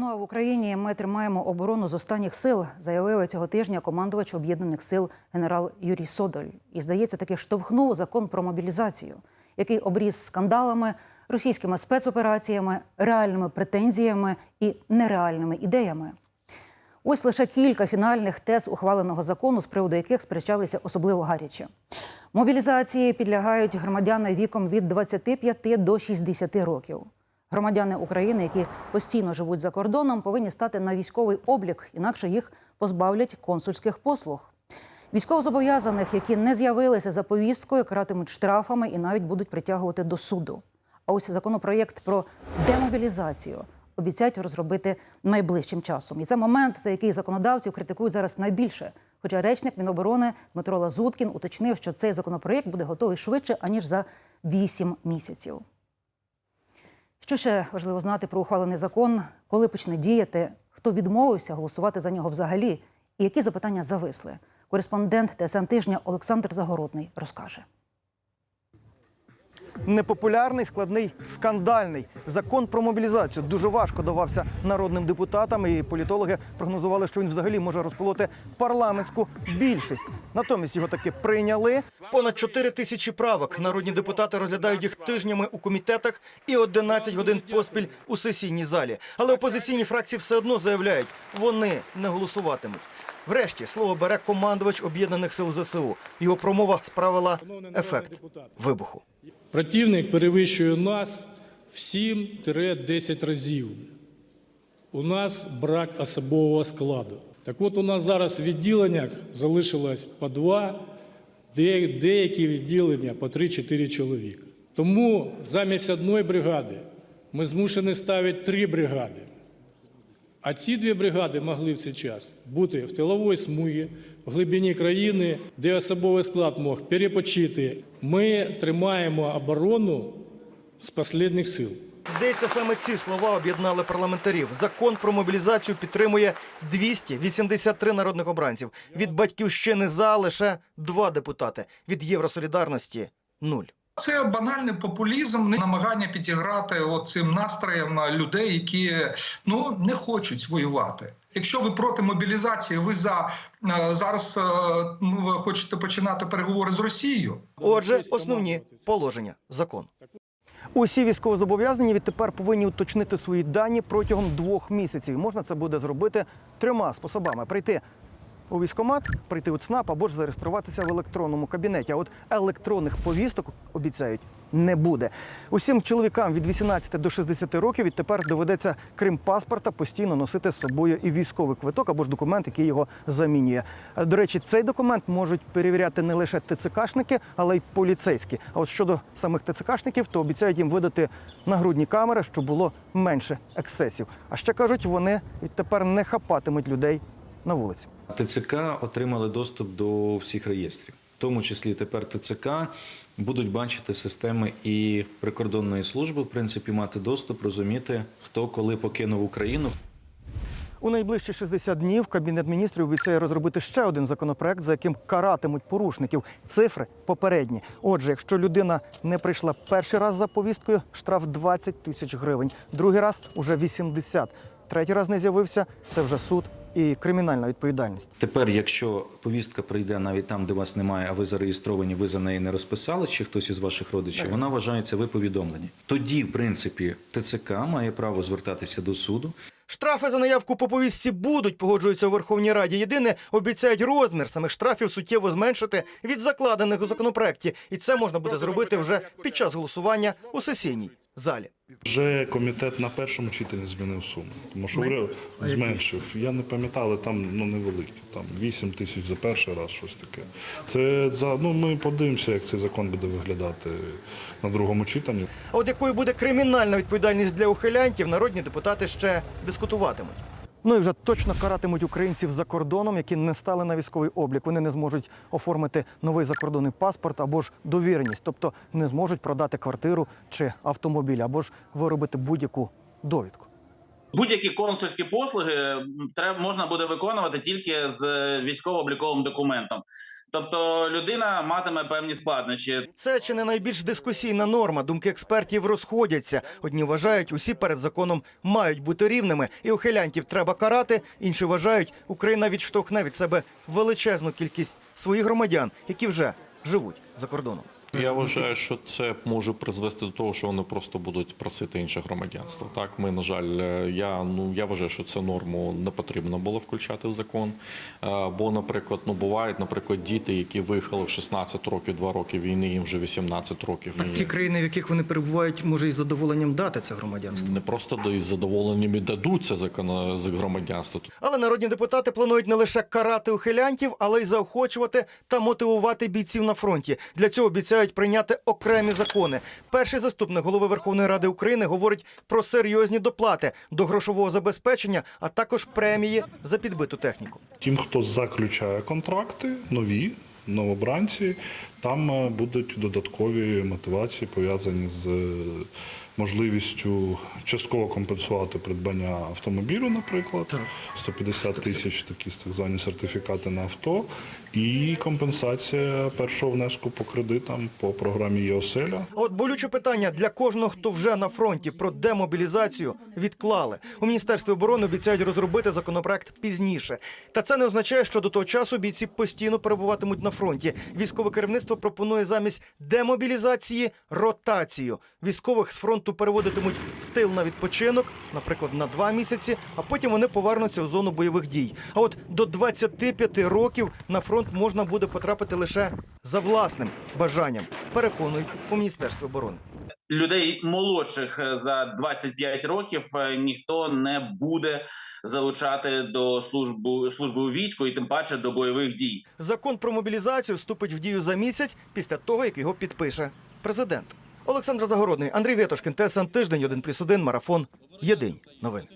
Ну а в Україні ми тримаємо оборону з останніх сил, заявив цього тижня командувач об'єднаних сил генерал Юрій Содоль. І здається, таки штовхнув закон про мобілізацію, який обріз скандалами, російськими спецопераціями, реальними претензіями і нереальними ідеями. Ось лише кілька фінальних тез ухваленого закону, з приводу яких сперечалися особливо гаряче. Мобілізації підлягають громадяни віком від 25 до 60 років. Громадяни України, які постійно живуть за кордоном, повинні стати на військовий облік, інакше їх позбавлять консульських послуг. Військовозобов'язаних, які не з'явилися за повісткою, каратимуть штрафами і навіть будуть притягувати до суду. А ось законопроєкт про демобілізацію обіцяють розробити найближчим часом. І це момент, за який законодавців критикують зараз найбільше. Хоча речник Міноборони Дмитро Лазуткін уточнив, що цей законопроєкт буде готовий швидше аніж за 8 місяців. Що ще важливо знати про ухвалений закон, коли почне діяти, хто відмовився голосувати за нього взагалі, і які запитання зависли. Кореспондент ТСН тижня Олександр Загородний розкаже. Непопулярний, складний, скандальний закон про мобілізацію дуже важко давався народним депутатам, і політологи прогнозували, що він взагалі може розполоти парламентську більшість. Натомість його таки прийняли. Понад 4 тисячі правок. Народні депутати розглядають їх тижнями у комітетах і 11 годин поспіль у сесійній залі. Але опозиційні фракції все одно заявляють, вони не голосуватимуть. Врешті слово бере командувач об'єднаних сил ЗСУ. Його промова справила ефект вибуху. Противник перевищує нас в 7-10 разів. У нас брак особового складу. Так от у нас зараз в відділеннях залишилось по два, деякі відділення по 3-4 чоловіка. Тому замість одної бригади ми змушені ставити три бригади. А ці дві бригади могли в цей час бути в тиловій смугі, в глибині країни, де особовий склад мог перепочити. Ми тримаємо оборону з останніх сил. Здається, саме ці слова об'єднали парламентарів. Закон про мобілізацію підтримує 283 народних обранців. Від батьківщини за лише два депутати. Від Євросолідарності нуль. Це банальний популізм, намагання підіграти цим настроєм людей, які ну не хочуть воювати. Якщо ви проти мобілізації, ви за е, зараз е, ну, хочете починати переговори з Росією. Отже, основні положення закону. Усі військовозобов'язані відтепер повинні уточнити свої дані протягом двох місяців. Можна це буде зробити трьома способами: прийти у військкомат, прийти у ЦНАП або ж зареєструватися в електронному кабінеті. А от електронних повісток обіцяють не буде. Усім чоловікам від 18 до 60 років відтепер доведеться, крім паспорта, постійно носити з собою і військовий квиток або ж документ, який його замінює. Е, До речі, цей документ можуть перевіряти не лише ТЦКшники, але й поліцейські. А от щодо самих ТЦКшників, то обіцяють їм видати нагрудні камери, щоб було менше ексцесів. А ще кажуть, вони відтепер не хапатимуть людей на вулиці. ТЦК отримали доступ до всіх реєстрів, в тому числі тепер ТЦК будуть бачити системи і прикордонної служби, в принципі, мати доступ, розуміти, хто коли покинув Україну. У найближчі 60 днів Кабінет міністрів обіцяє розробити ще один законопроект, за яким каратимуть порушників. Цифри попередні. Отже, якщо людина не прийшла перший раз за повісткою, штраф 20 тисяч гривень. Другий раз уже 80. Третій раз не з'явився. Це вже суд і кримінальна відповідальність. Тепер, якщо повістка прийде навіть там, де вас немає, а ви зареєстровані, ви за неї не розписали, чи хтось із ваших родичів, вона вважається ви повідомлені. Тоді, в принципі, ТЦК має право звертатися до суду. Штрафи за наявку по повістці будуть, погоджуються у Верховній Раді. Єдине, обіцяють розмір самих штрафів суттєво зменшити від закладених у законопроекті. І це можна буде зробити вже під час голосування у сесійній залі. Вже комітет на першому читанні змінив суму, тому що говорив, зменшив. Я не пам'ятаю, але там ну невеликі, там 8 тисяч за перший раз, щось таке. Це за ну ми подивимося, як цей закон буде виглядати на другому читанні. А от якою буде кримінальна відповідальність для ухилянтів, народні депутати ще дискутуватимуть. Ну і вже точно каратимуть українців за кордоном, які не стали на військовий облік. Вони не зможуть оформити новий закордонний паспорт або ж довіреність, тобто не зможуть продати квартиру чи автомобіль, або ж виробити будь-яку довідку. Будь-які консульські послуги треба можна буде виконувати тільки з е, військово-обліковим документом. Тобто людина матиме певні складнощі. Це чи не найбільш дискусійна норма. Думки експертів розходяться. Одні вважають, усі перед законом мають бути рівними, і ухилянтів треба карати. Інші вважають, Україна відштовхне від себе величезну кількість своїх громадян, які вже живуть за кордоном. Я вважаю, що це може призвести до того, що вони просто будуть просити інше громадянство. Так, ми, на жаль, е, я ну я вважаю, що цю норму не потрібно було включати в закон. Е, Бо, наприклад, ну бувають, наприклад, діти, які виїхали в 16 років, 2 роки війни, їм вже 18 років. І Ті країни, в яких вони перебувають, може із задоволенням дати це громадянство. не просто із задоволенням і дадуть це громадянства. Але народні депутати планують не лише карати ухилянтів, але й заохочувати та мотивувати бійців на фронті. Для цього обіцяють прийняти окремі закони. Перший заступник голови Верховної Ради України говорить про серйозні доплати до грошового забезпечення, а також премії за підбиту техніку. Тим, хто заключає контракти, нові, новобранці, там е, будуть додаткові мотивації пов'язані з е, можливістю частково компенсувати придбання автомобілю, наприклад, 150 тисяч такі так звані сертифікати на авто, і компенсація першого внеску по кредитам по програмі ЄОСЕЛЯ. От болюче питання для кожного, хто вже на фронті про демобілізацію відклали. У міністерстві оборони обіцяють розробити законопроект пізніше. Та це не означає, що до того часу бійці постійно перебуватимуть на фронті. Військове керівництво пропонує замість демобілізації ротацію. Військових з фронту переводитимуть в тил на відпочинок, наприклад, на два місяці, а потім вони повернуться в зону бойових дій. А от до 25 років на фронт можна буде потрапити лише за власним бажанням. Переконують у міністерстві оборони. Людей молодших е, за 25 років е, ніхто не буде залучати до служби служби у і тим паче до бойових дій. Закон про мобілізацію вступить в дію за місяць після того, як його підпише президент. Олександр Загородний, Андрій Вєтошкін, ТСН Тиждень, 1+,1, Марафон. Єдині новини.